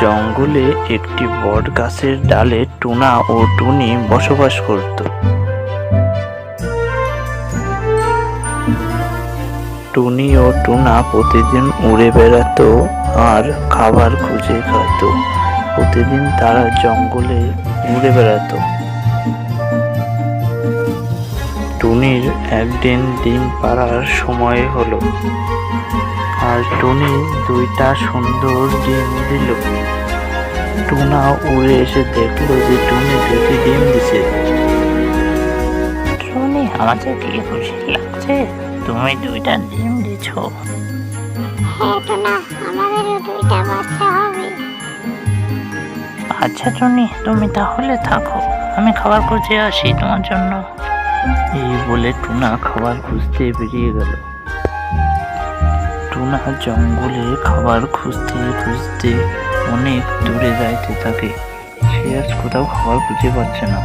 জঙ্গলে একটি বট গাছের ডালে টুনা ও টুনি বসবাস করত। টুনি ও টুনা প্রতিদিন উড়ে বেড়াতো আর খাবার খুঁজে খেত প্রতিদিন তারা জঙ্গলে উড়ে বেড়াতো। টুনির একদিন ডিম পাড়ার সময় হলো। আর টুনি দুইটা সুন্দর ডিম দিল। টুনা উড়ে এসে দেখল যে টুনি দুটি ডিম দিছে। টুনি আমাকে কি খুশি লাগছে তুমি দুইটা ডিম দিছ। হ্যাঁ টোনা আমাদেরও দুইটা বাচ্চা হবে। আচ্ছা টুনি তুমি তাহলে থাকো আমি খাবার খুঁজে আসি তোমার জন্য। এই বলে টুনা খাবার খুঁজতে বেরিয়ে গেল। টুনা জঙ্গলে খাবার খুঁজতে খুঁজতে অনেক দূরে যাইতে থাকে। সে আজ কোথাও খাবার খুঁজে পাচ্ছে না।